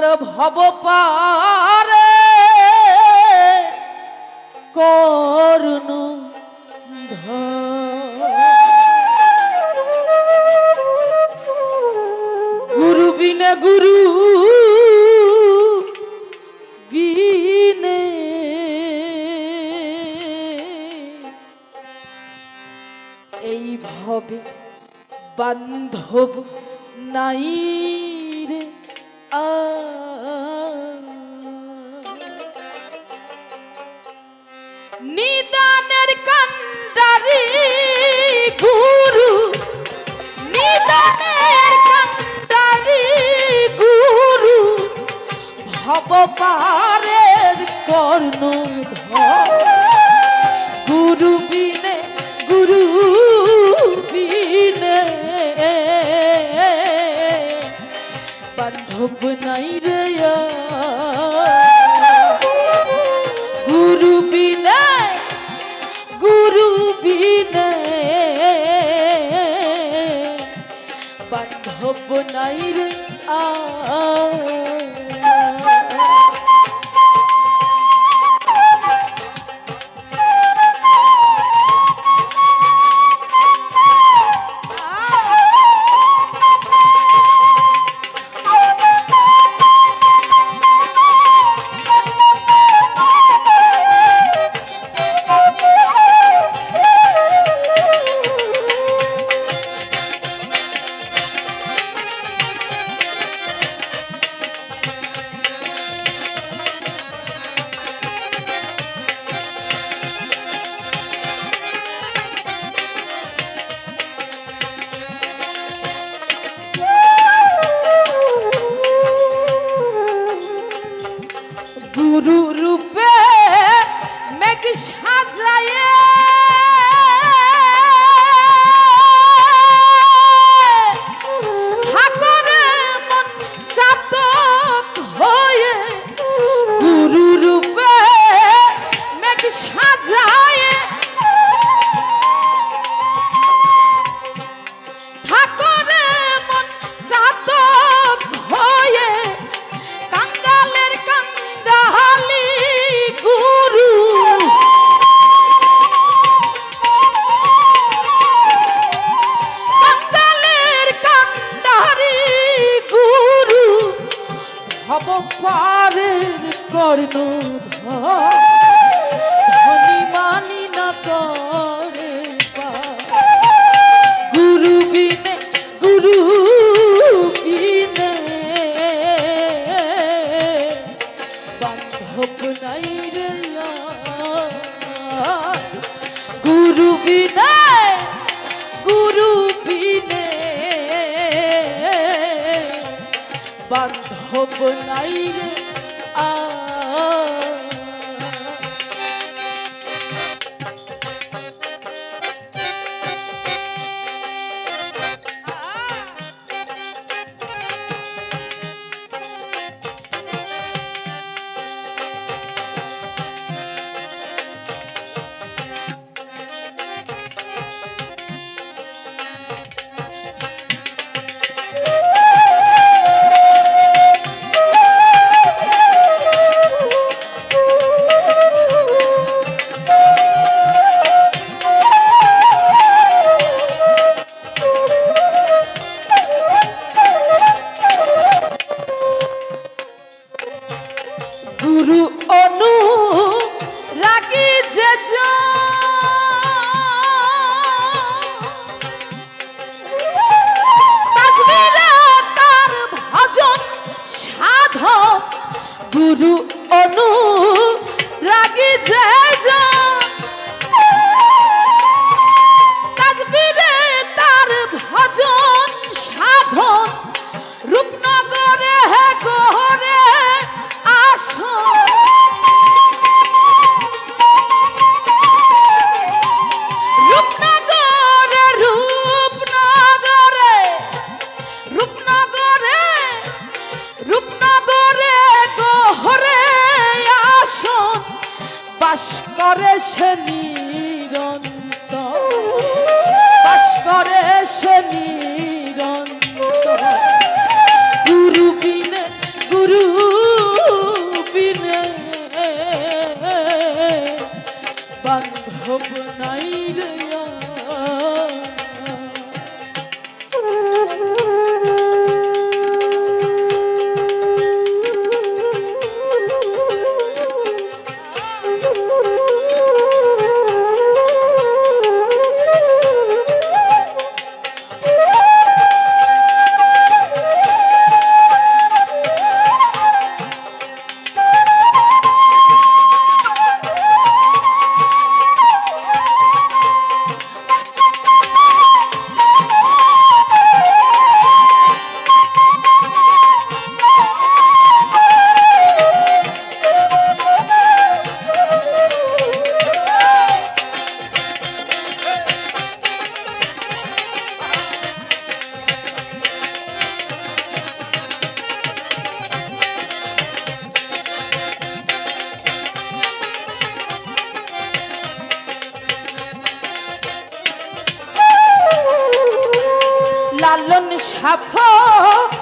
ভব পারে। করুণ গুরু বিনে গুরু বিনে। এই ভবে বান্ধব নাই নিদানের কান্ডারি গুরু নিদানের বান্ধব নাই রে গুরু বিনয় গুরু বিনয় বান্ধব নাই রে আ। সাজায়ে পারের কর্ণ বান্ধব নাই রে আ গুরু অনু রাগি যে তার ভজন সাধন গুরু অনু লালন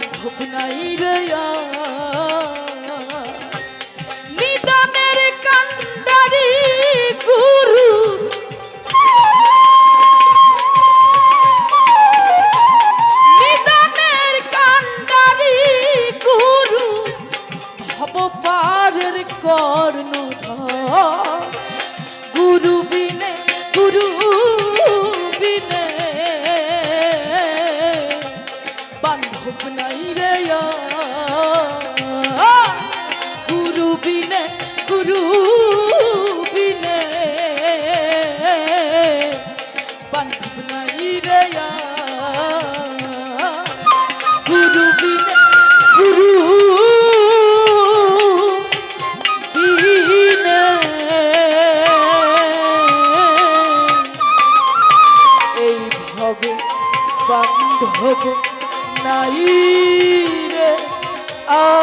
বান্ধব নাই রে নাই রে। আ